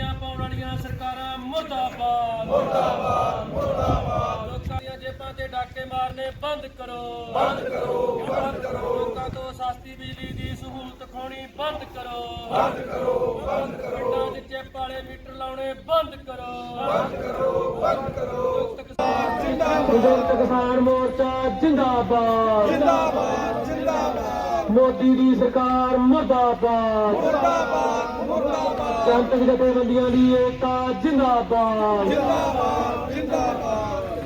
ਵੋਟਾਂ ਪਾਉਣ ਵਾਲੀਆਂ ਸਰਕਾਰਾਂ ਮੁਰਦਾਬਾਦ। ਮੁਰਦਾਬਾਦ ਮੁਰਦਾਬਾਦ। ਲੋਕਾਂ ਦੀਆਂ ਜੇਬਾਂ ਤੇ ਡਾਕੇ ਮਾਰਨੇ ਬੰਦ ਕਰੋ। ਬੰਦ ਕਰੋ ਬੰਦ ਕਰੋ। ਲੋਕਾਂ ਤੋਂ ਸਸਤੀ ਬਿਜਲੀ ਦੀ ਸਹੂਲਤ ਖੋਣੀ ਬੰਦ ਕਰੋ। ਬੰਦ ਕਰੋ ਬੰਦ ਕਰੋ। ਪਿੰਡਾਂ 'ਚ ਚਿੱਪ ਵਾਲੇ ਮੀਟਰ ਲਾਉਣੇ ਬੰਦ ਕਰੋ। ਬੰਦ ਕਰੋ ਬੰਦ ਕਰੋ। ਸੰਯੁਕਤ ਕਿਸਾਨ ਮੋਰਚਾ ਜਿੰਦਾਬਾਦ। ਜਿੰਦਾਬਾਦ ਜਿੰਦਾਬਾਦ। ਮੋਦੀ ਦੀ ਸਰਕਾਰ ਮੁਰਦਾਬਾਦ। ਮੁਰਦਾਬਾਦ ਮੁਰਦਾਬਾਦ। ਜਨਤਕ ਜਥੇਬੰਦੀਆਂ ਦੀ ਏਕਤਾ, ਜਿੰਦਾਬਾਦ। ਜਿੰਦਾਬਾਦ ਜਿੰਦਾਬਾਦ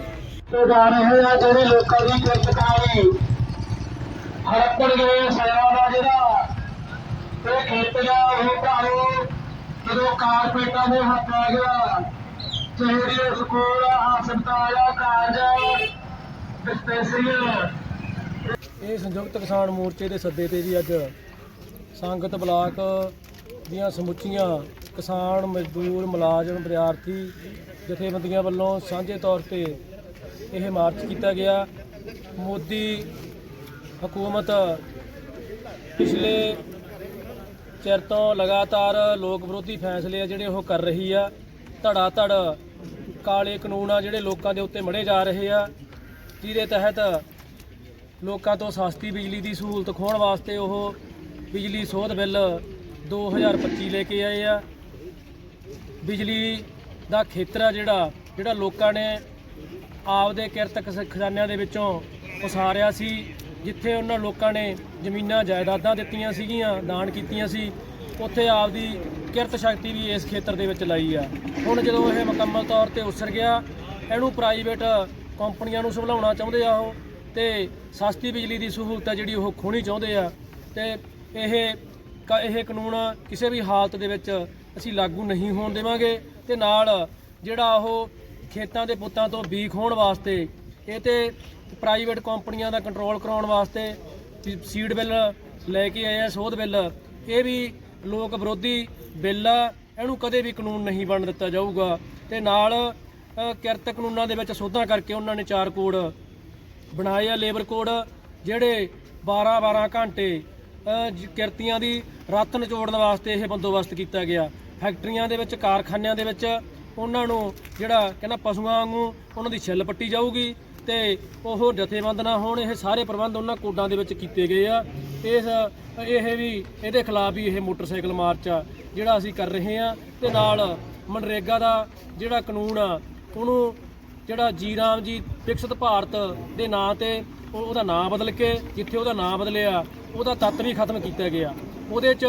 ਜਾ ਰਹੇ ਆ ਜਿਹੜੇ ਲੋਕਾਂ ਦੀ ਕਿਰਤਕਾਰੀ। ਹੜਪਣ ਸੇਵਾ ਦਾ ਜਿਹੜਾ ਇਹ ਖੇਤਿਆ ਉਹ ਭਾਰੋ, ਜਦੋਂ ਕਾਰਪੇਟਾਂ ਦੇ ਹੱਥ ਆ ਗਿਆ ਜਿਹੜੇ ਸਕੂਲ, ਹਸਪਤਾਲ, ਕਾਲਜ, ਡਿਸਪੈਂਸਰੀਆਂ। ਇਹ ਸੰਯੁਕਤ ਕਿਸਾਨ ਮੋਰਚੇ ਦੇ ਸੱਦੇ ਤੇ ਜੀ ਅੱਜ ਸੰਗਤ ਬਲਾਕ ਦੀਆਂ ਸਮੁੱਚੀਆਂ ਕਿਸਾਨ ਮਜ਼ਦੂਰ ਮੁਲਾਜ਼ਮ ਵਿਦਿਆਰਥੀ ਜਥੇਬੰਦੀਆਂ ਵੱਲੋਂ ਸਾਂਝੇ ਤੌਰ ਤੇ ਇਹ ਮਾਰਚ ਕੀਤਾ ਗਿਆ। ਮੋਦੀ ਹਕੂਮਤ ਪਿਛਲੇ ਚਿਰ ਤੋਂ ਲਗਾਤਾਰ ਲੋਕ ਵਿਰੋਧੀ ਫੈਸਲੇ ਆ ਜਿਹੜੇ ਉਹ ਕਰ ਰਹੀ ਆ। ਧੜਾ ਧੜ ਕਾਲੇ ਕਾਨੂੰਨ ਆ ਜਿਹੜੇ ਲੋਕਾਂ ਦੇ ਉੱਤੇ ਮੜੇ ਜਾ ਰਹੇ ਆ। ਜਿਹਦੇ ਤਹਿਤ ਲੋਕਾਂ ਤੋਂ ਸਸਤੀ ਬਿਜਲੀ ਦੀ ਸਹੂਲਤ ਖੋਣ ਵਾਸਤੇ ਉਹ ਬਿਜਲੀ ਸੋਧ ਬਿੱਲ 2025 ਲੈ ਕੇ ਆਏ ਆ। ਬਿਜਲੀ ਦਾ ਖੇਤਰ ਆ ਜਿਹੜਾ ਜਿਹੜਾ ਲੋਕਾਂ ਨੇ ਆਪਦੇ ਕਿਰਤ ਖਸ- ਖਜ਼ਾਨਿਆਂ ਦੇ ਵਿੱਚੋਂ ਉਸਾਰਿਆ ਸੀ, ਜਿੱਥੇ ਉਹਨਾਂ ਲੋਕਾਂ ਨੇ ਜ਼ਮੀਨਾਂ, ਜਾਇਦਾਦਾਂ ਦਿੱਤੀਆਂ ਸੀਗੀਆਂ, ਦਾਨ ਕੀਤੀਆਂ ਸੀ, ਉੱਥੇ ਆਪਦੀ ਕਿਰਤ ਸ਼ਕਤੀ ਵੀ ਇਸ ਖੇਤਰ ਦੇ ਵਿੱਚ ਲਾਈ ਆ। ਹੁਣ ਜਦੋਂ ਇਹ ਮੁਕੰਮਲ ਤੌਰ ਤੇ ਉਸਰ ਗਿਆ, ਇਹਨੂੰ ਪ੍ਰਾਈਵੇਟ ਕੰਪਨੀਆਂ ਨੂੰ ਸੰਭਲਾਉਣਾ ਚਾਹੁੰਦੇ ਆ ਉਹ, ਤੇ ਸਸਤੀ ਬਿਜਲੀ ਦੀ ਸਹੂਲਤ ਆ ਜਿਹੜੀ ਉਹ ਖੋਣੀ ਚਾਹੁੰਦੇ ਆ, ਤੇ ਇਹ ਕ- ਇਹ ਕਾਨੂੰਨ ਕਿਸੇ ਵੀ ਹਾਲਤ ਦੇ ਵਿੱਚ ਅਸੀਂ ਲਾਗੂ ਨਹੀਂ ਹੋਣ ਦੇਵਾਂਗੇ ਤੇ ਨਾਲ ਜਿਹੜਾ ਉਹ ਖੇਤਾਂ ਦੇ ਪੁੱਤਾਂ ਤੋਂ ਬੀ ਖੋਣ ਵਾਸਤੇ ਇਹ ਤੇ ਪ੍ਰਾਈਵੇਟ ਕੰਪਨੀਆਂ ਦਾ ਕੰਟਰੋਲ ਕਰਾਉਣ ਵਾਸਤੇ ਸੀਡ ਬਿੱਲ ਲੈ ਕੇ ਆਏ ਆ, ਸੋਧ ਬਿੱਲ, ਇਹ ਵੀ ਲੋਕ ਵਿਰੋਧੀ ਬਿੱਲ ਆ, ਇਹਨੂੰ ਕਦੇ ਵੀ ਕਾਨੂੰਨ ਨਹੀਂ ਬਣ ਦਿੱਤਾ ਜਾਊਗਾ। ਤੇ ਨਾਲ ਕਿਰਤ ਕਾਨੂੰਨਾਂ ਦੇ ਵਿੱਚ ਸੋਧਾਂ ਕਰਕੇ ਉਹਨਾਂ ਨੇ ਚਾਰ ਕੋਡ ਬਣਾਏ ਆ, ਲੇਬਰ ਕੋਡ, ਜਿਹੜੇ 12 12 ਘੰਟੇ ਕਿਰਤੀਆਂ ਦੀ ਰੱਤ ਨਿਚੋੜਨ ਵਾਸਤੇ ਇਹ ਬੰਦੋਬਸਤ ਕੀਤਾ ਗਿਆ। ਫੈਕਟਰੀਆਂ ਦੇ ਵਿੱਚ, ਕਾਰਖਾਨਿਆਂ ਦੇ ਵਿੱਚ ਉਹਨਾਂ ਨੂੰ ਜਿਹੜਾ ਕਹਿੰਦਾ ਪਸ਼ੂਆਂ ਵਾਂਗੂ ਉਹਨਾਂ ਦੀ ਛਿੱਲ ਪੱਟੀ ਜਾਊਗੀ ਤੇ ਉਹ ਜਥੇਬੰਦ ਨਾ ਹੋਣ ਇਹ ਸਾਰੇ ਪ੍ਰਬੰਧ ਉਹਨਾਂ ਕੋਡਾਂ ਦੇ ਵਿੱਚ ਕੀਤੇ ਗਏ ਆ। ਇਸ, ਇਹ ਵੀ ਇਹਦੇ ਖਿਲਾਫ ਵੀ ਇਹ ਮੋਟਰਸਾਈਕਲ ਮਾਰਚ ਆ, ਜਿਹੜਾ ਅਸੀਂ ਕਰ ਰਹੇ ਆ ਤੇ ਨਾਲ ਮਨਰੇਗਾ ਦਾ ਜਿਹੜਾ ਕਾਨੂੰਨ ਆ, ਉਹਨੂੰ ਜਿਹੜਾ ਜੀ ਰਾਮ ਜੀ, ਵਿਕਸਿਤ ਭਾਰਤ ਦੇ ਨਾਂ ਤੇ ਉਹ- ਉਹਦਾ ਨਾਂ ਬਦਲ ਕੇ, ਜਿੱਥੇ ਉਹਦਾ ਨਾਂ ਬਦਲਿਆ ਉਹਦਾ ਤੱਤ ਵੀ ਖਤਮ ਕੀਤਾ ਗਿਆ। ਉਹਦੇ 'ਚ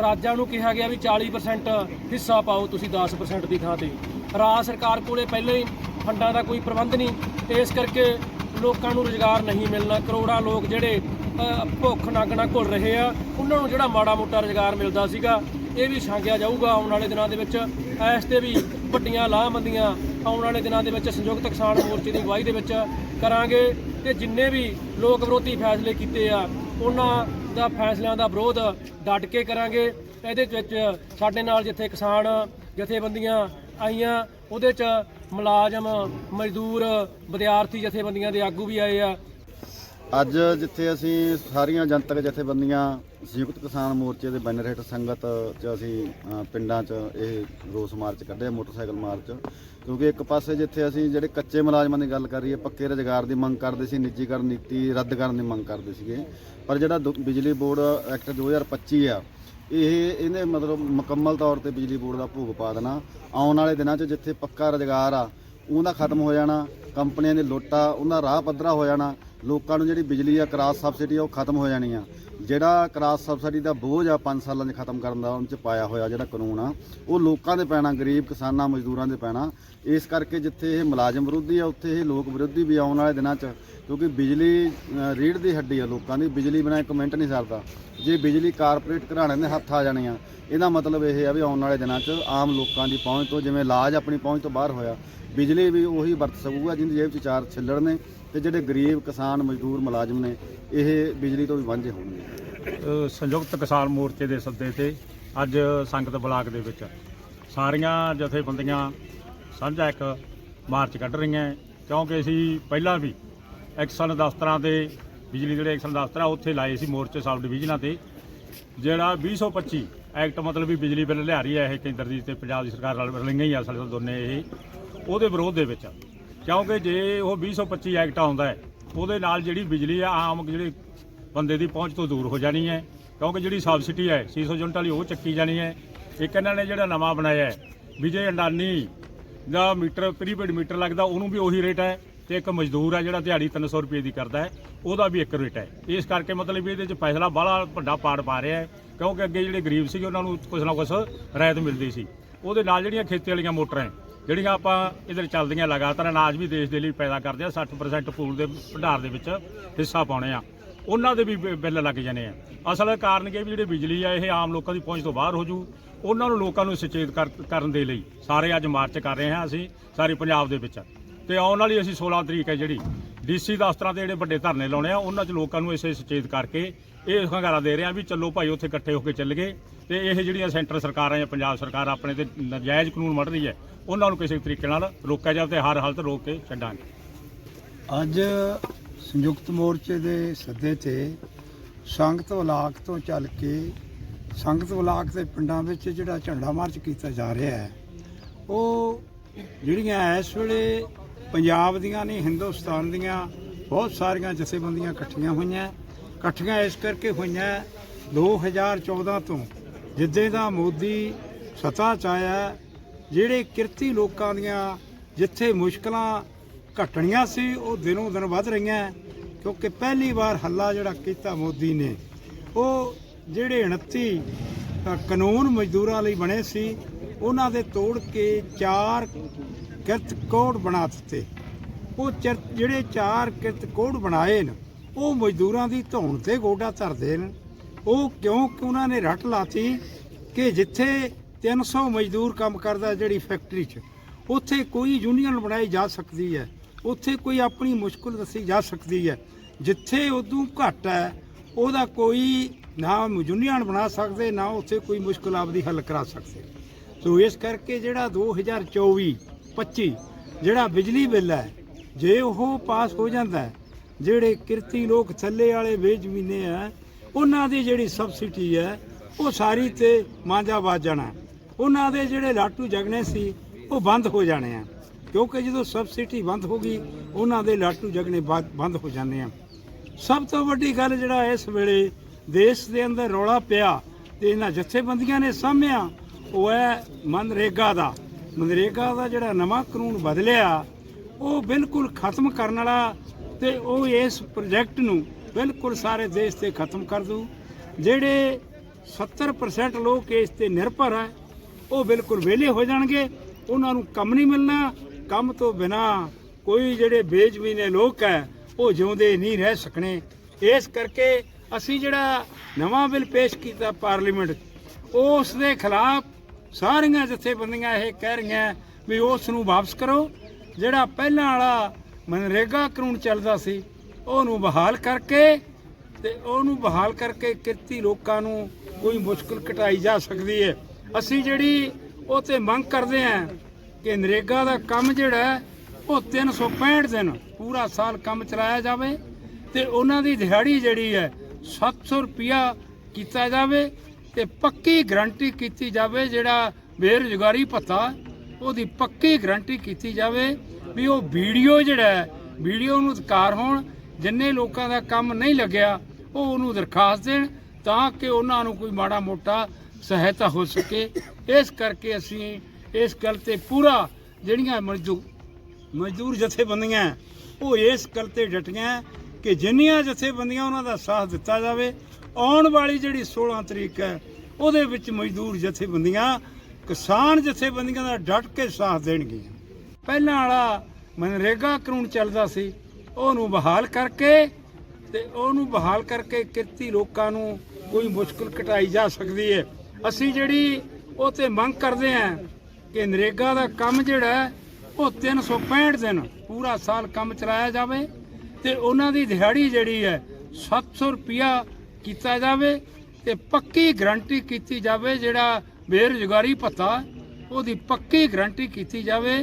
ਰਾਜਾਂ ਨੂੰ ਕਿਹਾ ਗਿਆ ਵੀ 40% ਹਿੱਸਾ ਪਾਓ, ਤੁਸੀਂ 10% ਦੀ ਥਾਂ ਤੇ। ਰਾਜ ਸਰਕਾਰ ਕੋਲੇ ਪਹਿਲਾਂ ਹੀ ਫੰਡਾਂ ਦਾ ਕੋਈ ਪ੍ਰਬੰਧ ਨਹੀਂ। ਇਸ ਕਰਕੇ ਲੋਕਾਂ ਨੂੰ ਰੁਜ਼ਗਾਰ ਨਹੀਂ ਮਿਲਣਾ। ਕਰੋੜਾਂ ਲੋਕ ਜਿਹੜੇ ਭੁੱਖ ਨੰਗ ਨਾਲ ਘੁਲ ਰਹੇ ਆ, ਉਹਨਾਂ ਨੂੰ ਜਿਹੜਾ ਮਾੜਾ ਮੋਟਾ ਰੁਜ਼ਗਾਰ ਮਿਲਦਾ ਸੀਗਾ, ਇਹ ਵੀ ਛਾਂਗਿਆ ਜਾਊਗਾ ਆਉਣ ਵਾਲੇ ਦਿਨਾਂ ਦੇ ਵਿੱਚ। ਇਸ ਤੇ ਵੀ ਵੱਡੀਆਂ ਲਾਹਬੰਦੀਆਂ ਆਉਣ ਵਾਲੇ ਦਿਨਾਂ ਦੇ ਵਿੱਚ ਸੰਯੁਕਤ ਕਿਸਾਨ ਮੋਰਚੇ ਦੀ ਅਗਵਾਈ ਦੇ ਵਿੱਚ ਕਰਾਂਗੇ। ਤੇ ਜਿੰਨੇ ਵੀ ਲੋਕ ਵਿਰੋਧੀ ਫੈਸਲੇ ਕੀਤੇ ਆ ਉਹਨਾਂ ਦਾ ਫੈਸਲਿਆਂ ਦਾ ਵਿਰੋਧ ਡਟ ਕੇ ਕਰਾਂਗੇ। ਇਹਦੇ ਵਿੱਚ ਸਾਡੇ ਨਾਲ ਜਿੱਥੇ ਕਿਸਾਨ ਜਥੇਬੰਦੀਆਂ ਆਈਆਂ, ਉਹਦੇ 'ਚ ਮੁਲਾਜ਼ਮ, ਮਜ਼ਦੂਰ, ਵਿਦਿਆਰਥੀ ਜਥੇਬੰਦੀਆਂ ਦੇ ਆਗੂ ਵੀ ਆਏ ਆ। ਅੱਜ ਜਿੱਥੇ ਅਸੀਂ ਸਾਰੀਆਂ ਜਨਤਕ ਜਥੇਬੰਦੀਆਂ, ਸੰਯੁਕਤ ਕਿਸਾਨ ਮੋਰਚੇ ਦੇ ਬੈਨਰ ਹੇਠ ਸੰਗਤ ਚ ਅਸੀਂ ਪਿੰਡਾਂ 'ਚ ਇਹ ਰੋਸ ਮਾਰਚ ਕੱਢਿਆ, ਮੋਟਰਸਾਈਕਲ ਮਾਰਚ। ਕਿਉਂਕਿ ਇੱਕ ਪਾਸੇ ਜਿੱਥੇ ਅਸੀਂ ਜਿਹੜੇ ਕੱਚੇ ਮੁਲਾਜ਼ਮਾਂ ਦੀ ਗੱਲ ਕਰੀਏ ਪੱਕੇ ਰੁਜ਼ਗਾਰ ਦੀ ਮੰਗ ਕਰਦੇ ਸੀ ਨਿੱਜੀਕਰਨ ਨੀਤੀ ਰੱਦ ਕਰਨ ਦੀ ਮੰਗ ਕਰਦੇ ਸੀਗੇ। ਪਰ ਜਿਹੜਾ ਦੁ- ਬਿਜਲੀ ਬੋਰਡ ਐਕਟ 2025 ਆ, ਇਹ, ਇਹਨੇ ਮਤਲਬ ਮੁਕੰਮਲ ਤੌਰ ਤੇ ਬਿਜਲੀ ਬੋਰਡ ਦਾ ਭੋਗ ਪਾ ਦੇਣਾ। ਆਉਣ ਵਾਲੇ ਦਿਨਾਂ 'ਚ ਜਿੱਥੇ ਪੱਕਾ ਰੁਜ਼ਗਾਰ ਆ ਉਹਦਾ ਖਤਮ ਹੋ ਜਾਣਾ, ਕੰਪਨੀਆਂ ਦੀ ਲੁੱਟ ਆ ਉਹਦਾ ਰਾਹ ਪੱਧਰਾ ਹੋ ਜਾਣਾ, ਲੋਕਾਂ ਨੂੰ ਜਿਹੜੀ ਬਿਜਲੀ ਆ, ਕਰਾਸ ਸਬਸਿਡੀ ਆ, ਉਹ ਖਤਮ ਹੋ ਜਾਣੀ ਆ। ਜਿਹੜਾ ਕਰਾਸ ਸਬਸਿਡੀ ਦਾ ਬੋਝ ਆ 5 ਸਾਲਾਂ 'ਚ ਖਤਮ ਕਰਨ ਦਾ ਉਹਨਾਂ 'ਚ ਪਾਇਆ ਹੋਇਆ ਜਿਹੜਾ ਕਾਨੂੰਨ ਆ, ਉਹ ਲੋਕਾਂ ਦੇ ਪੈਣਾ, ਗਰੀਬ ਕਿਸਾਨਾਂ, ਮਜ਼ਦੂਰਾਂ ਦੇ ਪੈਣਾ। ਇਸ ਕਰਕੇ ਜਿੱਥੇ ਇਹ ਮੁਲਾਜ਼ਮ ਵਿਰੋਧੀ ਆ, ਉੱਥੇ ਇਹ ਲੋਕ ਵਿਰੋਧੀ ਵੀ ਆਉਣ ਵਾਲੇ ਦਿਨਾਂ 'ਚ ਕਿਉਂਕਿ ਬਿਜਲੀ ਅ, ਰੀੜ੍ਹ ਦੀ ਹੱਡੀ ਆ ਲੋਕਾਂ ਦੀ ਬਿਜਲੀ ਬਿਨਾਂ ਇੱਕ ਮਿੰਟ ਨਹੀਂ ਸਰਦਾ। ਜੇ ਬਿਜਲੀ ਕਾਰਪੋਰੇਟ ਘਰਾਣਿਆਂ ਦੇ ਹੱਥ ਆ ਜਾਣੀ ਆ ਇਹਦਾ ਮਤਲਬ ਇਹ ਆ ਵੀ ਆਉਣ ਵਾਲੇ ਦਿਨਾਂ 'ਚ ਆਮ ਲੋਕਾਂ ਦੀ ਪਹੁੰਚ ਤੋਂ ਜਿਵੇਂ ਇਲਾਜ ਆਪਣੀ ਪਹੁੰਚ ਤੋਂ ਬਾਹਰ ਹੋਇਆ ਬਿਜਲੀ ਵੀ ਉਹੀ ਵਰਤ ਸਕੂਗਾ ਜਿਹਦੀ ਜੇਬ 'ਚ ਚਾਰ ਛਿੱਲੜ ਨੇ ਤੇ ਜਿਹੜੇ ਗਰੀਬ ਕਿਸਾਨ ਮਜ਼ਦੂਰ ਮੁਲਾਜ਼ਮ ਨੇ ਇਹ ਬਿਜਲੀ ਤੋਂ ਵੀ ਵਾਂਝੇ ਹੋਣਗੇ। ਅ, ਸੰਯੁਕਤ ਕਿਸਾਨ ਮੋਰਚੇ ਦੇ ਸੱਦੇ ਤੇ ਅੱਜ ਸੰਗਤ ਬਲਾਕ ਦੇ ਵਿੱਚ ਸਾਰੀਆਂ ਜਥੇਬੰਦੀਆਂ ਸਾਂਝਾ ਇੱਕ ਮਾਰਚ ਕੱਢ ਰਹੀਆਂ ਹੈ, ਕਿਉਂਕਿ ਅਸੀਂ ਪਹਿਲਾਂ ਵੀ ਐਕਸ਼ਨ ਦਫ਼ਤਰਾਂ ਤੇ, ਬਿਜਲੀ ਜਿਹੜੇ ਐਕਸ਼ਨ ਦਫ਼ਤਰ ਆ, ਉੱਥੇ ਲਾਏ ਸੀ ਮੋਰਚੇ, ਸਬ ਡਿਵੀਜ਼ਨਾਂ ਤੇ। ਜਿਹੜਾ 2025 ਐਕਟ ਮਤਲਬ ਵੀ ਬਿਜਲੀ ਬਿੱਲ ਲਿਆ ਰਹੀ ਹੈ ਇਹ ਕੇਂਦਰ ਦੀ ਤੇ ਪੰਜਾਬ ਦੀ ਸਰਕਾਰ ਨਾਲ ਰਲੀਆਂ ਹੀ ਆ ਅਸਲ ਦੋਨੇ ਇਹ। ਉਹਦੇ ਵਿਰੋਧ ਦੇ ਵਿੱਚ ਕਿਉਂਕਿ ਜੇ ਉਹ 2025 ਐਕਟ ਆਉਂਦਾ ਹੈ, ਉਹਦੇ ਨਾਲ ਜਿਹੜੀ ਬਿਜਲੀ ਆ, ਆਮ ਜਿਹੜੇ ਬੰਦੇ ਦੀ ਪਹੁੰਚ ਤੋਂ ਦੂਰ ਹੋ ਜਾਣੀ ਹੈ। ਕਿਉਂਕਿ ਜਿਹੜੀ ਸਬਸਿਡੀ ਹੈ 600 ਯੂਨਿਟ ਵਾਲੀ, ਉਹ ਚੱਕੀ ਜਾਣੀ ਹੈ। ਇੱਕ ਇਹਨਾਂ ਨੇ ਜਿਹੜਾ ਨਵਾਂ ਬਣਾਇਆ ਹੈ ਵੀ ਅੰਡਾਨੀ ਦਾ ਮੀਟਰ ਪ੍ਰੀਪੇਡ ਮੀਟਰ ਲੱਗਦਾ, ਉਹਨੂੰ ਵੀ ਉਹੀ ਰੇਟ ਹੈ। ਤੇ ਇੱਕ ਮਜ਼ਦੂਰ ਆ ਜਿਹੜਾ ਦਿਹਾੜੀ 300 ਰੁਪਏ ਦੀ ਕਰਦਾ ਹੈ ਉਹਦਾ ਵੀ ਇੱਕ ਰੇਟ ਹੈ। ਇਸ ਕਰਕੇ ਮਤਲਬ ਵੀ ਇਹਦੇ ਚ ਫੈਸਲਾ ਬਾਹਲਾ ਵੱਡਾ ਪਾੜ ਪਾ ਰਿਹਾ ਹੈ ਕਿਉਂਕਿ ਅੱਗੇ ਜਿਹੜੇ ਗਰੀਬ ਸੀਗੇ ਉਹਨਾਂ ਨੂੰ ਕੁਛ ਨਾ ਕੁਛ ਰਾਇਤ ਮਿਲਦੀ ਸੀ। ਉਹਦੇ ਨਾਲ ਜਿਹੜੀਆਂ ਖੇਤੀ ਵਾਲੀਆਂ ਮੋਟਰਾਂ ਹੈ, ਜਿਹੜੀਆਂ ਆਪਾਂ ਇਧਰ ਚੱਲਦੀਆਂ ਲਗਾਤਾਰ ਅਨਾਜ ਵੀ ਦੇਸ਼ ਦੇ ਲਈ ਪੈਦਾ ਕਰਦੇ ਆ 60% ਪੂਲ ਦੇ ਭੰਡਾਰ ਦੇ ਵਿੱਚ ਹਿੱਸਾ ਪਾਉਣੇ ਆ। ਉਹਨਾਂ ਦੇ ਵੀ ਬਿ- ਬਿੱਲ ਲੱਗ ਜਾਣੇ ਆ। ਅਸਲ ਕਾਰਨ ਕੀ ਵੀ ਜਿਹੜੇ ਬਿਜਲੀ ਆ ਇਹ ਆਮ ਲੋਕਾਂ ਦੀ ਪਹੁੰਚ ਤੋਂ ਬਾਹਰ ਹੋ ਜੂ। ਉਹਨਾਂ ਨੂੰ ਲੋਕਾਂ ਨੂੰ ਸੁਚੇਤ ਕਰ- ਕਰਨ ਦੇ ਲਈ ਸਾਰੇ ਅੱਜ ਮਾਰਚ ਕਰ ਰਹੇ ਹਾਂ ਅਸੀਂ ਸਾਰੇ ਪੰਜਾਬ ਦੇ ਵਿੱਚ। ਤੇ ਆਉਣ ਵਾਲੀ ਅਸੀਂ 16 ਤਰੀਕ ਹੈ ਜਿਹੜੀ। ਡੀਸੀ ਦਫ਼ਤਰਾਂ ਤੇ ਜਿਹੜੇ ਵੱਡੇ ਧਰਨੇ ਲਾਉਣੇ ਆ, ਉਹਨਾਂ 'ਚ ਲੋਕਾਂ ਨੂੰ ਇਸੇ ਸੁਚੇਤ ਕਰਕੇ ਇਹ ਹੰਗਾਰਾ ਦੇ ਰਹੇ ਆ ਵੀ ਚੱਲੋ ਭਾਈ, ਉੱਥੇ ਇਕੱਠੇ ਹੋ ਕੇ ਚੱਲ ਗਏ। ਤੇ ਇਹ ਜਿਹੜੀਆਂ ਸੈਂਟਰ ਸਰਕਾਰਾਂ ਜਾਂ ਪੰਜਾਬ ਸਰਕਾਰ ਆਪਣੇ ਤੇ ਨਜਾਇਜ਼ ਕਾਨੂੰਨ ਮੜ ਰਹੀ ਹੈ, ਉਹਨਾਂ ਨੂੰ ਕਿਸੇ ਤਰੀਕੇ ਨਾਲ ਰੋਕਿਆ ਜਾਵੇ ਤੇ ਹਰ ਹਾਲਤ ਰੋਕ ਕੇ ਛੱਡਾਂਗੇ। ਅੱਜ ਸੰਯੁਕਤ ਮੋਰਚੇ ਦੇ ਸੱਦੇ ਤੇ ਸੰਗਤ ਬਲਾਕ ਤੋਂ ਚੱਲ ਕੇ ਸੰਗਤ ਬਲਾਕ ਦੇ ਪਿੰਡਾਂ ਵਿੱਚ ਜਿਹੜਾ ਝੰਡਾ ਮਾਰਚ ਕੀਤਾ ਜਾ ਰਿਹਾ ਹੈ, ਉਹ ਜਿਹੜੀਆਂ ਇਸ ਵੇਲੇ ਪੰਜਾਬ ਦੀਆਂ ਨਹੀਂ, ਹਿੰਦੁਸਤਾਨ ਦੀਆਂ ਬਹੁਤ ਸਾਰੀਆਂ ਜਥੇਬੰਦੀਆਂ ਇਕੱਠੀਆਂ ਹੋਈਆਂ। ਇਕੱਠੀਆਂ ਇਸ ਕਰਕੇ ਹੋਈਆਂ 2014 ਤੋਂ ਜਿੱਦੇ ਦਾ ਮੋਦੀ ਸੱਤਾ 'ਚ ਆਇਆ, ਜਿਹੜੇ ਕਿਰਤੀ ਲੋਕਾਂ ਦੀਆਂ ਜਿੱਥੇ ਮੁਸ਼ਕਲਾਂ ਘਟਣੀਆਂ ਸੀ, ਉਹ ਦਿਨੋਂ ਦਿਨ ਵੱਧ ਰਹੀਆਂ, ਕਿਉਂਕਿ ਪਹਿਲੀ ਵਾਰ ਹੱਲਾ ਜਿਹੜਾ ਕੀਤਾ ਮੋਦੀ ਨੇ, ਉਹ ਜਿਹੜੇ 29 ਕਾਨੂੰਨ ਮਜ਼ਦੂਰਾਂ ਲਈ ਬਣੇ ਸੀ, ਉਹਨਾਂ ਦੇ ਤੋੜ ਕੇ ਚਾਰ ਕਿਰਤ ਕੋਡ ਬਣਾ ਦਿੱਤੇ। ਉਹ ਚਰ- ਜਿਹੜੇ ਚਾਰ ਕਿਰਤ ਕੋਡ ਬਣਾਏ ਨੇ, ਉਹ ਮਜ਼ਦੂਰਾਂ ਦੀ ਧੌਣ ਤੇ ਗੋਡਾ ਧਰਦੇ ਨੇ। ਉਹ ਕਿਉਂਕਿ ਉਹਨਾਂ ਨੇ ਰੱਟ ਲਾਤੀ ਕਿ ਜਿੱਥੇ 300 ਮਜ਼ਦੂਰ ਕੰਮ ਕਰਦਾ ਜਿਹੜੀ ਫੈਕਟਰੀ 'ਚ, ਉੱਥੇ ਕੋਈ ਯੂਨੀਅਨ ਬਣਾਈ ਜਾ ਸਕਦੀ ਹੈ, ਉੱਥੇ ਕੋਈ ਆਪਣੀ ਮੁਸ਼ਕਲ ਦੱਸੀ ਜਾ ਸਕਦੀ ਹੈ। ਜਿੱਥੇ ਉਦੋਂ ਘੱਟ ਹੈ, ਉਹਦਾ ਕੋਈ ਨਾ ਯੂਨੀਅਨ ਬਣਾ ਸਕਦੇ, ਨਾ ਉੱਥੇ ਕੋਈ ਮੁਸ਼ਕਲ ਆਪਦੀ ਹੱਲ ਕਰਾ ਸਕਦੇ। ਸੋ ਇਸ ਕਰਕੇ ਜਿਹੜਾ 2024 25 ਜਿਹੜਾ ਬਿਜਲੀ ਬਿੱਲ ਹੈ, ਜੇ ਉਹ ਪਾਸ ਹੋ ਜਾਂਦਾ ਹੈ, ਜਿਹੜੇ ਕਿਰਤੀ ਲੋਕ ਥੱਲੇ ਵਾਲੇ ਬੇਜ਼ਮੀਨੇ ਆ ਉਹਨਾਂ ਦੀ ਜਿਹੜੀ ਸਬਸਿਡੀ ਹੈ, ਉਹ ਸਾਰੀ ਤੇ ਮਾਂਜਾ ਵੱਜ ਜਾਣਾ ਉਹਨਾਂ ਦੇ ਜਿਹੜੇ ਲਾਟੂ ਜਗਣੇ ਸੀ, ਉਹ ਬੰਦ ਹੋ ਜਾਣੇ ਆ। ਕਿਉਂਕਿ ਜਦੋਂ ਸਬਸਿਡੀ ਬੰਦ ਹੋ ਗਈ, ਉਹਨਾਂ ਦੇ ਲਾਟੂ ਜਗਣੇ ਬੰਦ ਬੰਦ ਹੋ ਜਾਂਦੇ ਆ। ਸਭ ਤੋਂ ਵੱਡੀ ਗੱਲ ਜਿਹੜਾ ਇਸ ਵੇਲੇ ਦੇਸ਼ ਦੇ ਅੰਦਰ ਰੌਲਾ ਪਿਆ ਤੇ ਇਹਨਾਂ ਜਥੇਬੰਦੀਆਂ ਨੇ ਸਾਹਮਿਆ ਉਹ ਹੈ ਮਨਰੇਗਾ ਦਾ। ਮਨਰੇਗਾ ਦਾ ਜਿਹੜਾ ਨਵਾਂ ਕਾਨੂੰਨ ਬਦਲਿਆ, ਉਹ ਬਿਲਕੁਲ ਖਤਮ ਕਰਨ ਵਾਲਾ ਤੇ ਉਹ ਇਸ ਪ੍ਰੋਜੈਕਟ ਨੂੰ ਬਿਲਕੁਲ ਸਾਰੇ ਦੇਸ਼ ਤੇ ਖਤਮ ਕਰ ਦੂ ਜਿਹੜੇ 70% ਲੋਕ ਇਸ ਤੇ ਨਿਰਭਰ ਹੈ, ਉਹ ਬਿਲਕੁਲ ਵਿਹਲੇ ਹੋ ਜਾਣਗੇ, ਉਹਨਾਂ ਨੂੰ ਕੰਮ ਨਹੀਂ ਮਿਲਣਾ, ਕੰਮ ਤੋਂ ਬਿਨਾ ਕੋਈ ਜਿਹੜੇ ਬੇਜ਼ਮੀਨੇ ਲੋਕ ਹੈ, ਉਹ ਜਿਉਂਦੇ ਨਹੀਂ ਰਹਿ ਸਕਣੇ। ਇਸ ਕਰਕੇ ਅਸੀਂ ਜਿਹੜਾ ਨਵਾਂ ਬਿੱਲ ਪੇਸ਼ ਕੀਤਾ ਪਾਰਲੀਮੈਂਟ, ਉਸ ਦੇ ਖਿਲਾਫ ਸਾਰੀਆਂ ਜਥੇਬੰਦੀਆਂ ਇਹ ਕਹਿ ਰਹੀਆਂ ਵੀ ਉਸ ਨੂੰ ਵਾਪਸ ਕਰੋ। ਜਿਹੜਾ ਪਹਿਲਾਂ ਵਾਲਾ ਮਨਰੇਗਾ ਕਾਨੂੰਨ ਚੱਲਦਾ ਸੀ ਉਹਨੂੰ ਬਹਾਲ ਕਰਕੇ ਤੇ ਉਹਨੂੰ ਬਹਾਲ ਕਰਕੇ ਕਿਰਤੀ ਲੋਕਾਂ ਨੂੰ ਕੋਈ ਮੁਸ਼ਕਲ ਘਟਾਈ ਜਾ ਸਕਦੀ ਹੈ ਅਸੀਂ ਜਿਹੜੀ ਉਹ ਤੇ ਮੰਗ ਕਰਦੇ ਹਾਂ ਕਿ ਨਰੇਗਾ ਦਾ ਕੰਮ ਜਿਹੜਾ ਹੈ, ਉਹ 365 ਦਿਨ ਪੂਰਾ ਸਾਲ ਕੰਮ ਚਲਾਇਆ ਜਾਵੇ ਤੇ ਉਹਨਾਂ ਦੀ ਦਿਹਾੜੀ ਜਿਹੜੀ ਹੈ 700 ਰੁਪਿਆ ਕੀਤਾ ਜਾਵੇ ਤੇ ਪੱਕੀ ਗਰੰਟੀ ਕੀਤੀ ਜਾਵੇ ਜਿਹੜਾ ਬੇਰੁਜ਼ਗਾਰੀ ਭੱਤਾ, ਉਹਦੀ ਪੱਕੀ ਗਰੰਟੀ ਕੀਤੀ ਜਾਵੇ ਵੀ ਉਹ ਵੀਡੀਓ ਜਿਹੜਾ ਹੈ, ਵੀਡੀਓ ਨੂੰ ਅਧਿਕਾਰ ਹੋਣ, ਜਿੰਨੇ ਲੋਕਾਂ ਦਾ ਕੰਮ ਨਹੀਂ ਲੱਗਿਆ, ਉਹ ਉਹਨੂੰ ਦਰਖਾਸਤ ਦੇਣ ਤਾਂ ਕਿ ਉਹਨਾਂ ਨੂੰ ਕੋਈ ਮਾੜਾ ਮੋਟਾ ਸਹਾਇਤਾ ਹੋ ਸਕੇ। ਇਸ ਕਰਕੇ ਅਸੀਂ ਇਸ ਗੱਲ ਤੇ ਪੂਰਾ ਜਿਹੜੀਆਂ ਮਜ਼ਦੂਰ ਮਜ਼ਦੂਰ ਜਥੇਬੰਦੀਆਂ, ਉਹ ਇਸ ਗੱਲ ਤੇ ਡਟੀਆਂ। ਕਿ ਜਿੰਨੀਆਂ ਜਥੇਬੰਦੀਆਂ ਉਹਨਾਂ ਦਾ ਸਾਥ ਦਿੱਤਾ ਜਾਵੇ ਆਉਣ ਵਾਲੀ ਜਿਹੜੀ 16 ਤਰੀਕ ਹੈ ਉਹਦੇ ਵਿੱਚ ਮਜ਼ਦੂਰ ਜਥੇਬੰਦੀਆਂ ਕਿਸਾਨ ਜਥੇਬੰਦੀਆਂ ਦਾ ਡਟ ਕੇ ਸਾਥ ਦੇਣਗੀਆਂ। ਪਹਿਲਾਂ ਵਾਲਾ ਮਨਰੇਗਾ ਕਾਨੂੰਨ ਚੱਲਦਾ ਸੀ ਉਹਨੂੰ ਬਹਾਲ ਕਰਕੇ ਤੇ ਉਹਨੂੰ ਬਹਾਲ ਕਰਕੇ ਕਿਰਤੀ ਲੋਕਾਂ ਨੂੰ ਕੋਈ ਮੁਸ਼ਕਲ ਘਟਾਈ ਜਾ ਸਕਦੀ ਹੈ। ਅਸੀਂ ਜਿਹੜੀ ਉਹ ਤੇ ਮੰਗ ਕਰਦੇ ਹਾਂ ਕਿ ਨਰੇਗਾ ਦਾ ਕੰਮ ਜਿਹੜਾ ਹੈ, ਉਹ 365 ਦਿਨ ਪੂਰਾ ਸਾਲ ਕੰਮ ਚਲਾਇਆ ਜਾਵੇ। ਤੇ ਉਹਨਾਂ ਦੀ ਦਿਹਾੜੀ ਜਿਹੜੀ ਹੈ 700 ਰੁਪਿਆ ਕੀਤਾ ਜਾਵੇ ਤੇ ਪੱਕੀ ਗਰੰਟੀ ਕੀਤੀ ਜਾਵੇ ਜਿਹੜਾ ਬੇਰੁਜ਼ਗਾਰੀ ਭੱਤਾ, ਉਹਦੀ ਪੱਕੀ ਗਰੰਟੀ ਕੀਤੀ ਜਾਵੇ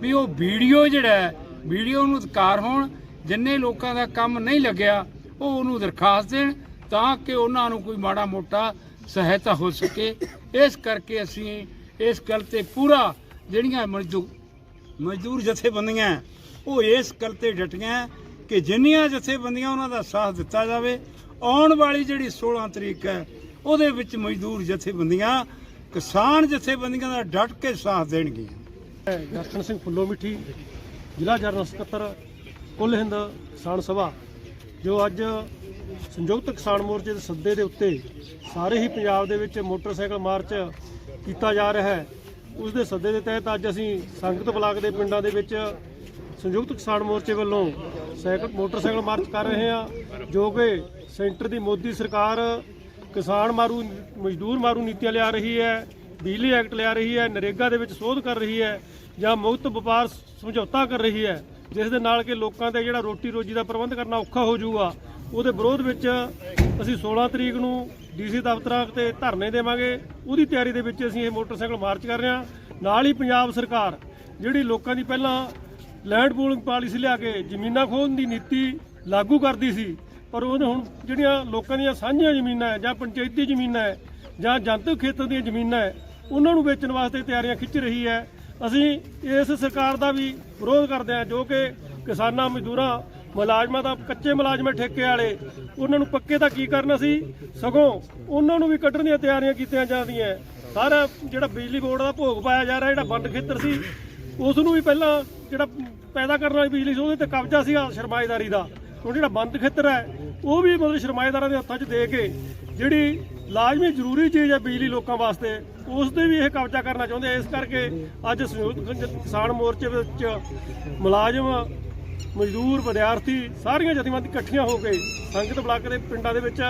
ਵੀ ਉਹ ਵੀਡੀਓ ਜਿਹੜਾ ਹੈ, ਵੀਡੀਓ ਨੂੰ ਅਧਿਕਾਰ ਹੋਣ, ਜਿੰਨੇ ਲੋਕਾਂ ਦਾ ਕੰਮ ਨਹੀਂ ਲੱਗਿਆ, ਉਹ ਉਹਨੂੰ ਦਰਖਾਸਤ ਦੇਣ ਤਾਂ ਕਿ ਉਹਨਾਂ ਨੂੰ ਕੋਈ ਮਾੜਾ ਮੋਟਾ ਸਹਾਇਤਾ ਹੋ ਸਕੇ। ਇਸ ਕਰਕੇ ਅਸੀਂ ਇਸ ਗੱਲ ਤੇ ਪੂਰਾ ਜਿਹੜੀਆਂ ਮਜ਼ਦੂਰ ਮਜ਼ਦੂਰ ਜਥੇਬੰਦੀਆਂ, ਉਹ ਇਸ ਗੱਲ ਤੇ ਡਟੀਆਂ। ਕਿ ਜਿੰਨੀਆਂ ਜਥੇਬੰਦੀਆਂ ਉਹਨਾਂ ਦਾ ਸਾਥ ਦਿੱਤਾ ਜਾਵੇ, ਆਉਣ ਵਾਲੀ ਜਿਹੜੀ 16 ਤਰੀਕ ਹੈ, ਉਹਦੇ ਵਿੱਚ ਮਜ਼ਦੂਰ ਜਥੇਬੰਦੀਆਂ ਕਿਸਾਨ ਜਥੇਬੰਦੀਆਂ ਦਾ ਡਟ ਕੇ ਸਾਥ ਦੇਣਗੀਆਂ। ਦਰਸ਼ਨ ਸਿੰਘ ਫੁੱਲੋ ਮਿੱਠੀ, ਜ਼ਿਲ੍ਹਾ ਜਨਰਲ ਸਕੱਤਰ, ਕੁੱਲ ਹਿੰਦ ਕਿਸਾਨ ਸਭਾ, ਜੋ ਅੱਜ ਸੰਯੁਕਤ ਕਿਸਾਨ ਮੋਰਚੇ ਦੇ ਸੱਦੇ ਦੇ ਉੱਤੇ ਸਾਰੇ ਹੀ ਪੰਜਾਬ ਦੇ ਵਿੱਚ ਮੋਟਰਸਾਈਕਲ ਮਾਰਚ ਕੀਤਾ ਜਾ ਰਿਹਾ ਹੈ। ਉਸ ਦੇ ਸੱਦੇ ਦੇ ਤਹਿਤ ਅੱਜ ਅਸੀਂ ਸੰਗਤ ਬਲਾਕ ਦੇ ਪਿੰਡਾਂ ਦੇ ਵਿੱਚ ਸੰਯੁਕਤ ਕਿਸਾਨ ਮੋਰਚੇ ਵੱਲੋਂ ਸਾਈਕਲ ਮੋਟਰਸਾਈਕਲ ਮਾਰਚ ਕਰ ਰਹੇ ਹਾਂ, ਜੋ ਕਿ ਸੈਂਟਰ ਦੀ ਮੋਦੀ ਸਰਕਾਰ ਕਿਸਾਨ ਮਾਰੂ ਮਜ਼ਦੂਰ ਮਾਰੂ ਨੀਤੀਆਂ ਲਿਆ ਰਹੀ ਹੈ, ਬਿਜਲੀ ਐਕਟ ਲਿਆ ਰਹੀ ਹੈ, ਨਰੇਗਾ ਦੇ ਵਿੱਚ ਸੋਧ ਕਰ ਰਹੀ ਹੈ, ਜਾਂ ਮੁਕਤ ਵਪਾਰ ਸਮਝੌਤਾ ਕਰ ਰਹੀ ਹੈ, ਜਿਸ ਦੇ ਨਾਲ ਕਿ ਲੋਕਾਂ ਦੇ ਜਿਹੜਾ ਰੋਟੀ ਰੋਜੀ ਦਾ ਪ੍ਰਬੰਧ ਕਰਨਾ ਔਖਾ ਹੋ ਜਾਊਗਾ, ਉਹਦੇ ਵਿਰੋਧ ਵਿੱਚ ਅਸੀਂ 16 ਤਰੀਕ ਨੂੰ ਡੀਸੀ ਦਫ਼ਤਰਾਂ ਤੇ ਧਰਨੇ ਦੇਵਾਂਗੇ। ਉਹਦੀ ਤਿਆਰੀ ਦੇ ਵਿੱਚ ਅਸੀਂ ਇਹ ਮੋਟਰਸਾਈਕਲ ਮਾਰਚ ਕਰ ਰਹੇ ਹਾਂ। ਨਾਲ ਹੀ ਪੰਜਾਬ ਸਰਕਾਰ, ਜਿਹੜੀ ਲੋਕਾਂ ਦੀ ਪਹਿਲਾਂ ਲੈਂਡ ਪੂਲਿੰਗ ਪਾਲਿਸੀ ਲਿਆ ਕੇ ਜ਼ਮੀਨਾਂ ਖੋਹਣ ਦੀ ਨੀਤੀ ਲਾਗੂ ਕਰਦੀ ਸੀ, ਪਰ ਉਹਨੇ ਹੁਣ ਜਿਹੜੀਆਂ ਲੋਕਾਂ ਦੀਆਂ ਸਾਂਝੀਆਂ ਜ਼ਮੀਨਾਂ ਹੈ, ਜਾਂ ਪੰਚਾਇਤੀ ਜ਼ਮੀਨਾਂ ਹੈ, ਜਾਂ ਜਨਤਕ ਖੇਤਰ ਦੀਆਂ ਜ਼ਮੀਨਾਂ ਹੈ, ਉਹਨਾਂ ਨੂੰ ਵੇਚਣ ਵਾਸਤੇ ਤਿਆਰੀਆਂ ਖਿੱਚ ਰਹੀ ਹੈ। ਅਸੀਂ ਇਸ ਸਰਕਾਰ ਦਾ ਵੀ ਵਿਰੋਧ ਕਰਦੇ ਹਾਂ, ਜੋ ਕਿ ਕਿਸਾਨਾਂ, ਮਜ਼ਦੂਰਾਂ, ਮੁਲਾਜ਼ਮਾਂ ਦਾ ਕੱਚੇ ਮੁਲਾਜ਼ਮ ਠੇਕੇ ਵਾਲੇ, ਉਹਨਾਂ ਨੂੰ ਪੱਕੇ ਤਾਂ ਕੀ ਕਰਨਾ ਸੀ ਸਗੋਂ ਉਹਨਾਂ ਨੂੰ ਵੀ ਕੱਢਣ ਦੀਆਂ ਤਿਆਰੀਆਂ ਕੀਤੀਆਂ ਜਾਂਦੀਆਂ ਸਾਰਾ ਜਿਹੜਾ ਬਿਜਲੀ ਬੋਰਡ ਦਾ ਭੋਗ ਪਾਇਆ ਜਾ ਰਿਹਾ, ਜਿਹੜਾ ਬੰਦ ਖੇਤਰ ਸੀ, ਉਸ ਨੂੰ ਵੀ ਪਹਿਲਾਂ ਜਿਹੜਾ ਪੈਦਾ ਕਰਨ ਵਾਲੀ ਬਿਜਲੀ ਸੀ, ਉਹਦੇ ਤੇ ਕਬਜ਼ਾ ਸੀਗਾ ਸਰਮਾਏਦਾਰੀ ਦਾ। ਹੁਣ ਜਿਹੜਾ ਬੰਦ ਖੇਤਰ ਹੈ, ਉਹ ਵੀ ਮਤਲਬ ਸਰਮਾਏਦਾਰਾਂ ਦੇ ਹੱਥਾਂ 'ਚ ਦੇ ਕੇ ਜਿਹੜੀ ਲਾਜ਼ਮੀ ਜ਼ਰੂਰੀ ਚੀਜ਼ ਹੈ ਬਿਜਲੀ ਲੋਕਾਂ ਵਾਸਤੇ, ਉਸ ਤੇ ਵੀ ਇਹ ਕਬਜ਼ਾ ਕਰਨਾ ਚਾਹੁੰਦੇ ਇਸ ਕਰਕੇ ਅੱਜ ਸੰਯੁਕਤ ਕਿਸਾਨ ਮੋਰਚੇ ਵਿੱਚ ਮੁਲਾਜ਼ਮ, ਮਜ਼ਦੂਰ, ਵਿਦਿਆਰਥੀ ਸਾਰੀਆਂ ਜਥੇਬੰਦੀਆਂ ਇਕੱਠੀਆਂ ਹੋ ਕੇ ਸੰਗਤ ਬਲਾਕ ਦੇ ਪਿੰਡਾਂ ਦੇ ਵਿੱਚ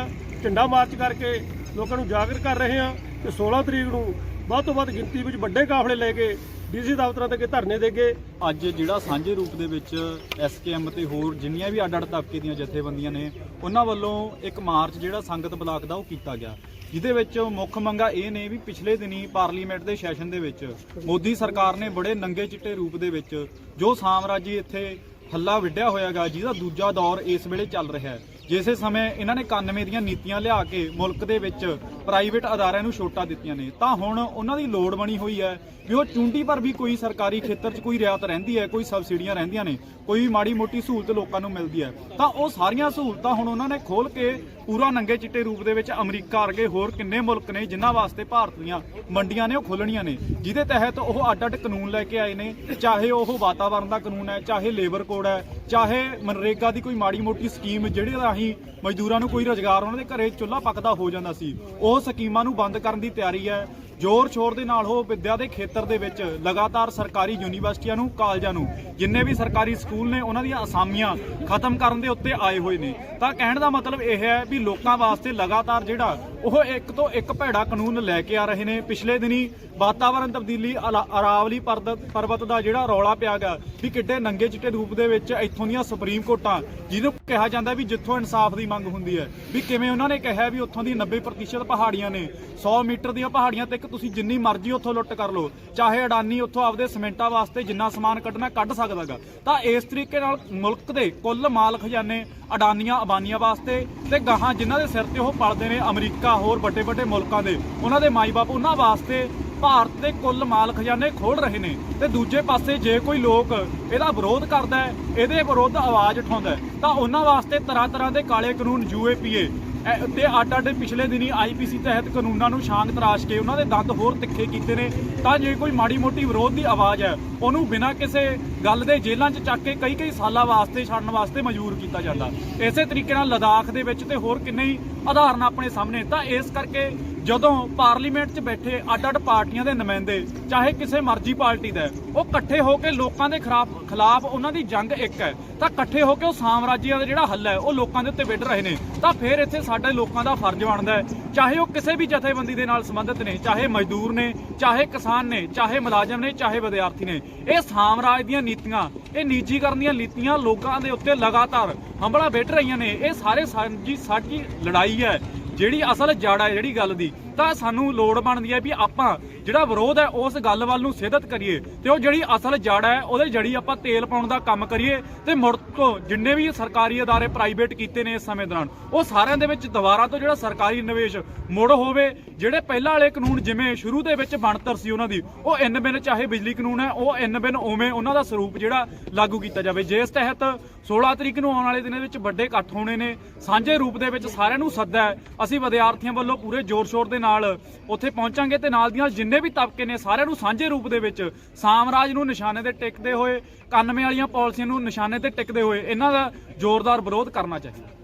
ਝੰਡਾ ਮਾਰਚ ਕਰਕੇ ਲੋਕਾਂ ਨੂੰ ਜਾਗਰ ਕਰ ਰਹੇ ਹਾਂ ਕਿ 16 ਤਰੀਕ ਨੂੰ ਵੱਧ ਤੋਂ ਵੱਧ ਗਿਣਤੀ ਵਿੱਚ ਵੱਡੇ ਕਾਫਲੇ ਲੈ ਕੇ ਡੀਸੀ ਦਫ਼ਤਰਾਂ ਤੇ ਧਰਨੇ ਦੇ ਦੇਗੇ ਅੱਜ ਜਿਹੜਾ ਸਾਂਝੇ ਰੂਪ ਦੇ ਵਿੱਚ ਐਸਕੇਐਮ ਤੇ ਹੋਰ ਜਿੰਨੀਆਂ ਵੀ ਅੱਡ-ਅੱਡ ਤਬਕੇ ਦੀਆਂ ਜਥੇਬੰਦੀਆਂ ਨੇ, ਉਹਨਾਂ ਵੱਲੋਂ ਇੱਕ ਮਾਰਚ ਜਿਹੜਾ ਸੰਗਤ ਬਲਾਕ ਦਾ ਉਹ ਕੀਤਾ ਗਿਆ, ਜਿਹਦੇ ਵਿੱਚ ਮੁੱਖ ਮੰਗਾ ਇਹ ਨੇ ਵੀ ਪਿਛਲੇ ਦਿਨੀ ਪਾਰਲੀਮੈਂਟ ਦੇ ਸੈਸ਼ਨ ਦੇ ਵਿੱਚ ਮੋਦੀ ਸਰਕਾਰ ਨੇ ਬੜੇ ਨੰਗੇ ਚਿੱਟੇ ਰੂਪ ਦੇ ਵਿੱਚ ਜੋ ਸਾਮਰਾਜੀ ਇੱਥੇ ਹੱਲਾ ਵਿੱਢਿਆ ਹੋਇਆਗਾ, ਜਿਹਦਾ ਦੂਜਾ ਦੌਰ ਇਸ ਵੇਲੇ ਚੱਲ ਰਿਹਾ ਹੈ। ਜਿਸੇ ਸਮੇਂ ਇਹਨਾਂ ਨੇ 91 ਦੀਆਂ ਨੀਤੀਆਂ ਲਿਆ ਕੇ ਮੁਲਕ ਦੇ ਵਿੱਚ ਪ੍ਰਾਈਵੇਟ ਅਦਾਰਿਆਂ ਨੂੰ ਛੋਟਾਂ ਦਿੱਤੀਆਂ ਨੇ, ਤਾਂ ਹੁਣ ਉਹਨਾਂ ਦੀ ਲੋੜ ਬਣੀ ਹੋਈ ਹੈ ਵੀ ਉਹ ਚੁੰਡੀ ਪਰ ਵੀ ਕੋਈ ਸਰਕਾਰੀ ਖੇਤਰ 'ਚ ਕੋਈ ਰਿਆਇਤ ਰਹਿੰਦੀ ਹੈ, ਕੋਈ ਸਬਸਿਡੀਆਂ ਰਹਿੰਦੀਆਂ ਨੇ, ਕੋਈ ਮਾੜੀ ਮੋਟੀ ਸਹੂਲਤ ਲੋਕਾਂ ਨੂੰ ਮਿਲਦੀ ਹੈ। ਤਾਂ ਉਹ ਸਾਰੀਆਂ ਸਹੂਲਤਾਂ ਹੁਣ ਉਹਨਾਂ ਨੇ ਖੋਲ ਕੇ ਪੂਰਾ ਨੰਗੇ ਚਿੱਟੇ ਰੂਪ ਦੇ ਵਿੱਚ ਅਮਰੀਕਾ ਵਰਗੇ ਹੋਰ ਕਿੰਨੇ ਮੁਲਕ ਨੇ ਜਿਨ੍ਹਾਂ ਵਾਸਤੇ ਭਾਰਤ ਦੀਆਂ ਮੰਡੀਆਂ ਨੇ ਉਹ ਖੋਲਣੀਆਂ ਨੇ, ਜਿਹਦੇ ਤਹਿਤ ਉਹ ਅੱਡ-ਅੱਡ ਕਾਨੂੰਨ ਲੈ ਕੇ ਆਏ ਨੇ, ਚਾਹੇ ਉਹ ਵਾਤਾਵਰਣ ਦਾ ਕਾਨੂੰਨ ਹੈ, ਚਾਹੇ ਲੇਬਰ ਕੋਡ ਹੈ, ਚਾਹੇ ਮਨਰੇਗਾ ਦੀ ਕੋਈ ਮਾੜੀ ਮੋਟੀ ਸਕੀਮ, ਜਿਹੜੇ ਰਾਹੀਂ ਮਜ਼ਦੂਰਾਂ ਨੂੰ ਕੋਈ ਰੋਜ਼ਗਾਰ, ਉਹਨਾਂ ਦੇ ਘਰੇ ਚੁੱਲ੍ਹਾ ਪੱਕਦਾ ਹੋ ਜਾਂਦਾ ਸੀ। ਉਹ ਸਕੀਮਾਂ ਨੂੰ ਬੰਦ ਕਰਨ ਦੀ ਤਿਆਰੀ ਹੈ। ਜ਼ੋਰ ਸ਼ੋਰ ਦੇ ਨਾਲ ਉਹ ਵਿੱਦਿਆ ਦੇ ਖੇਤਰ ਦੇ ਵਿੱਚ ਲਗਾਤਾਰ ਸਰਕਾਰੀ ਯੂਨੀਵਰਸਿਟੀਆਂ ਨੂੰ, ਕਾਲਜਾਂ ਨੂੰ, ਜਿੰਨੇ ਵੀ ਸਰਕਾਰੀ ਸਕੂਲ ਨੇ, ਉਹਨਾਂ ਦੀਆਂ ਅਸਾਮੀਆਂ ਖਤਮ ਕਰਨ ਦੇ ਉੱਤੇ ਆਏ ਹੋਏ ਨੇ। ਤਾਂ ਕਹਿਣ ਦਾ ਮਤਲਬ ਇਹ ਹੈ ਵੀ ਲੋਕਾਂ ਵਾਸਤੇ ਲਗਾਤਾਰ ਜਿਹੜਾ ਉਹ ਇੱਕ ਤੋਂ ਇੱਕ ਭੈੜਾ ਕਾਨੂੰਨ ਲੈ ਕੇ ਆ ਰਹੇ ਨੇ। ਪਿਛਲੇ ਦਿਨੀ ਵਾਤਾਵਰਣ ਤਬਦੀਲੀ ਅਲਾ- ਅਰਾਵਲੀ ਪਰਬਤ ਪਰਬਤ ਦਾ ਜਿਹੜਾ ਰੌਲਾ ਪਿਆ ਗਾ ਵੀ ਕਿੱਡੇ ਨੰਗੇ ਚਿੱਟੇ ਰੂਪ ਦੇ ਵਿੱਚ ਇੱਥੋਂ ਦੀਆਂ ਸੁਪਰੀਮ ਕੋਰਟਾਂ, ਜਿਹਨੂੰ ਕਿਹਾ ਜਾਂਦਾ ਵੀ ਜਿੱਥੋਂ ਇਨਸਾਫ ਦੀ ਮੰਗ ਹੁੰਦੀ ਹੈ, ਵੀ ਕਿਵੇਂ ਉਹਨਾਂ ਨੇ ਕਿਹਾ ਵੀ ਉੱਥੋਂ ਦੀ 90% ਪਹਾੜੀਆਂ ਨੇ। 100 ਮੀਟਰ ਦੀਆਂ ਪਹਾੜੀਆਂ ਤੱਕ ਤੁਸੀਂ ਜਿੰਨੀ ਮਰਜ਼ੀ ਉੱਥੋਂ ਲੁੱਟ ਕਰ ਲਓ, ਚਾਹੇ ਅਡਾਨੀ ਉੱਥੋਂ ਆਪਦੇ ਸਿਮੈਂਟਾਂ ਵਾਸਤੇ ਜਿੰਨਾ ਸਮਾਨ ਕੱਢਣਾ ਕੱਢ ਸਕਦਾਗਾ ਤਾਂ ਇਸ ਤਰੀਕੇ ਨਾਲ ਮੁਲਕ ਦੇ ਕੁੱਲ ਮਾਲ ਖਜ਼ਾਨੇ ਅਡਾਨੀਆਂ, ਅਬਾਨੀਆਂ ਵਾਸਤੇ ਤੇ ਗਾਹਾਂ ਜਿਨ੍ਹਾਂ ਦੇ ਸਿਰ ਤੇ ਉਹ ਪਲਦੇ ਨੇ, ਅਮਰੀਕਾ ਹੋਰ ਵੱਡੇ ਵੱਡੇ ਮੁਲਕਾਂ ਦੇ, ਉਹਨਾਂ ਦੇ ਮਾਈ-ਬਾਪ ਉਹਨਾਂ ਵਾਸਤੇ ਭਾਰਤ ਦੇ ਕੁੱਲ ਮਾਲ ਖਜ਼ਾਨੇ ਖੋਲ ਰਹੇ ਨੇ। ਤੇ ਦੂਜੇ ਪਾਸੇ ਜੇ ਕੋਈ ਲੋਕ ਇਹਦਾ ਵਿਰੋਧ ਕਰਦਾ ਹੈ, ਇਹਦੇ ਵਿਰੁੱਧ ਆਵਾਜ਼ ਉਠਾਉਂਦਾ ਤਾਂ ਉਹਨਾਂ ਵਾਸਤੇ ਤਰ੍ਹਾਂ ਤਰ੍ਹਾਂ ਦੇ ਕਾਲੇ ਕਾਨੂੰਨ ਯੂਏਪੀਏ ਤੇ ਅੱਡ ਅੱਡ ਪਿਛਲੇ ਦਿਨੀ ਆਈਪੀਸੀ ਤਹਿਤ ਕਾਨੂੰਨਾਂ ਨੂੰ ਛਾਂਗ ਤਰਾਸ਼ ਕੇ ਉਹਨਾਂ ਦੇ ਦੰਦ ਹੋਰ ਤਿੱਖੇ ਕੀਤੇ ਨੇ, ਤਾਂ ਜੇ ਕੋਈ ਮਾੜੀ ਮੋਟੀ ਵਿਰੋਧ ਦੀ ਆਵਾਜ਼ ਹੈ, ਉਹਨੂੰ ਬਿਨਾਂ ਕਿਸੇ ਗੱਲ ਦੇ ਜੇਲ੍ਹਾਂ 'ਚ ਚੱਕ ਕੇ ਕਈ ਕਈ ਸਾਲਾਂ ਵਾਸਤੇ, ਛੱਡਣ ਵਾਸਤੇ ਮਜਬੂਰ ਕੀਤਾ ਜਾਂਦਾ। ਇਸੇ ਤਰੀਕੇ ਨਾਲ ਲਦਾਖ ਦੇ ਵਿੱਚ ਤੇ ਹੋਰ ਕਿੰਨੇ ਹੀ ਉਦਾਹਰਨ ਆਪਣੇ ਸਾਹਮਣੇ। ਤਾਂ ਇਸ ਕਰਕੇ ਜਦੋਂ ਪਾਰਲੀਮੈਂਟ 'ਚ ਬੈਠੇ ਅੱਡ-ਅੱਡ ਪਾਰਟੀਆਂ ਦੇ ਨੁਮਾਇੰਦੇ, ਚਾਹੇ ਕਿਸੇ ਮਰਜ਼ੀ ਪਾਰਟੀ ਦਾ, ਉਹ ਇਕੱਠੇ ਹੋ ਕੇ ਲੋਕਾਂ ਦੇ ਖਿਲਾਫ ਖਿਲਾਫ ਉਹਨਾਂ ਦੀ ਜੰਗ ਇੱਕ ਹੈ। ਤਾਂ ਇਕੱਠੇ ਹੋ ਕੇ ਉਹ ਸਾਮਰਾਜੀਆਂ ਦਾ ਜਿਹੜਾ ਹੱਲ ਹੈ, ਉਹ ਲੋਕਾਂ ਦੇ ਉੱਤੇ ਵਿੱਢ ਰਹੇ ਨੇ। ਤਾਂ ਫਿਰ ਇੱਥੇ ਸਾਡੇ ਲੋਕਾਂ ਦਾ ਫਰਜ਼ ਬਣਦਾ ਹੈ ਚਾਹੇ ਉਹ ਕਿਸੇ ਵੀ ਜਥੇਬੰਦੀ ਦੇ ਨਾਲ ਸੰਬੰਧਿਤ ਨੇ, ਚਾਹੇ ਮਜ਼ਦੂਰ ਨੇ, ਚਾਹੇ ਕਿਸਾਨ ਨੇ, ਚਾਹੇ ਮੁਲਾਜ਼ਮ ਨੇ, ਚਾਹੇ ਵਿਦਿਆਰਥੀ ਨੇ, ਇਹ ਸਾਮਰਾਜ ਦੀਆਂ ਨੀਤੀਆਂ, ਇਹ ਨਿੱਜੀਕਰਨ ਦੀਆਂ ਨੀਤੀਆਂ ਲੋਕਾਂ ਦੇ ਉੱਤੇ ਲਗਾਤਾਰ ਹੰਬਲਾ ਵਿੱਢ ਰਹੀਆਂ ਨੇ। ਇਹ ਸਾਰੇ ਸਾਂਝੀ ਸਾਡੀ ਲੜਾਈ ਹੈ, ਜਿਹੜੀ ਅਸਲ ਜੜ ਹੈ ਜਿਹੜੀ ਗੱਲ ਦੀ। ਤਾਂ ਸਾਨੂੰ ਲੋੜ ਬਣਦੀ ਹੈ ਵੀ ਆਪਾਂ ਜਿਹੜਾ ਵਿਰੋਧ ਹੈ ਉਸ ਗੱਲ ਵੱਲ ਨੂੰ ਸਿੱਧਤ ਕਰੀਏ ਤੇ ਉਹ ਜਿਹੜੀ ਅਸਲ ਜੜ ਹੈ, ਉਹਦੇ ਜੜੀ ਆਪਾਂ ਤੇਲ ਪਾਉਣ ਦਾ ਕੰਮ ਕਰੀਏ ਤੇ ਮੁੜ ਤੋਂ ਜਿੰਨੇ ਵੀ ਸਰਕਾਰੀ ਅਦਾਰੇ ਪ੍ਰਾਈਵੇਟ ਕੀਤੇ ਨੇ ਇਸ ਸਮੇਂ ਦੌਰਾਨ, ਉਹ ਸਾਰਿਆਂ ਦੇ ਵਿੱਚ ਦੁਬਾਰਾ ਤੋਂ ਜਿਹੜਾ ਸਰਕਾਰੀ ਨਿਵੇਸ਼ ਮੁੜ ਹੋਵੇ, ਜਿਹੜੇ ਪਹਿਲਾਂ ਵਾਲੇ ਕਾਨੂੰਨ ਜਿਵੇਂ ਸ਼ੁਰੂ ਦੇ ਵਿੱਚ ਬਣਤਰ ਸੀ ਉਹਨਾਂ ਦੀ, ਉਹ ਇਨ ਬਿਨ ਚਾਹੇ ਬਿਜਲੀ ਕਾਨੂੰਨ ਹੈ, ਉਹ ਇਨ ਬਿਨ ਉਵੇਂ ਉਹਨਾਂ ਦਾ ਸਰੂਪ ਜਿਹੜਾ ਲਾਗੂ ਕੀਤਾ ਜਾਵੇ। ਜਿਸ ਤਹਿਤ 16 ਤਰੀਕ ਨੂੰ ਆਉਣ ਵਾਲੇ ਦਿਨਾਂ ਵਿੱਚ ਵੱਡੇ ਇਕੱਠ ਹੋਣੇ ਨੇ, ਸਾਂਝੇ ਰੂਪ ਦੇ ਵਿੱਚ ਸਾਰਿਆਂ ਨੂੰ ਸੱਦਾ ਹੈ, ਅਸੀਂ ਵਿਦਿਆਰਥੀਆਂ ਵੱਲੋਂ ਪੂਰੇ ਜ਼ੋਰ ਸ਼ੋਰ ਦੇ ਨਾਲ ਉੱਥੇ ਪਹੁੰਚਾਂਗੇ ਤੇ ਨਾਲ ਦੀਆਂ ਜਿੰਨੇ ਵੀ ਤਬਕੇ ਨੇ ਸਾਰਿਆਂ ਨੂੰ ਸਾਂਝੇ ਰੂਪ ਦੇ ਵਿੱਚ ਸਾਮਰਾਜ ਨੂੰ ਨਿਸ਼ਾਨੇ ਤੇ ਟਿਕਦੇ ਹੋਏ 91 ਵਾਲੀਆਂ ਪਾਲਿਸੀਆਂ ਨੂੰ ਨਿਸ਼ਾਨੇ ਤੇ ਟਿਕਦੇ ਹੋਏ ਇਹਨਾਂ ਦਾ ਜ਼ੋਰਦਾਰ ਵਿਰੋਧ ਕਰਨਾ ਚਾਹੀਦਾ।